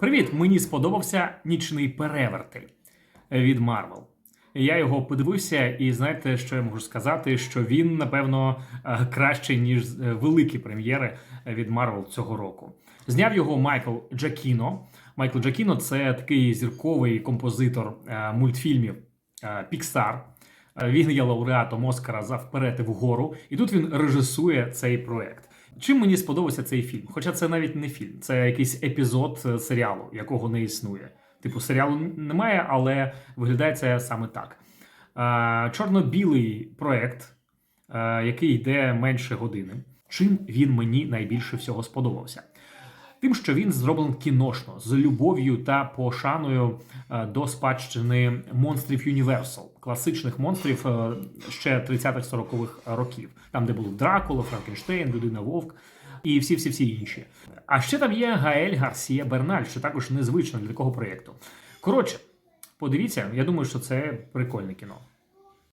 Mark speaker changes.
Speaker 1: Привіт! Мені сподобався нічний перевертель від Марвел. Я його подивився, і знаєте, що я можу сказати? Що він, напевно, е, кращий, ніж е, великі прем'єри від Марвел цього року. Зняв його Майкл Джакіно. Майкл Джакіно це такий зірковий композитор е, мультфільмів. Е, Він є лауреатом Оскара за вперед вгору, і тут він режисує цей проект. Чим мені сподобався цей фільм? Хоча це навіть не фільм, це якийсь епізод е, серіалу, якого не існує. Типу, серіалу немає, але виглядає це саме так. Е, Чорно-білий проект, е, який йде менше години. Чим він мені найбільше всього сподобався? Тим, що він зроблений кіношно з любов'ю та пошаною е, до спадщини монстрів Universal, класичних монстрів е, ще 30-40-х років, там, де були Дракула, Франкенштейн, Людина Вовк і всі всі всі інші. А ще там є Гаель Гарсія Берналь, що також незвично для такого проєкту. Коротше, подивіться, я думаю, що це прикольне кіно.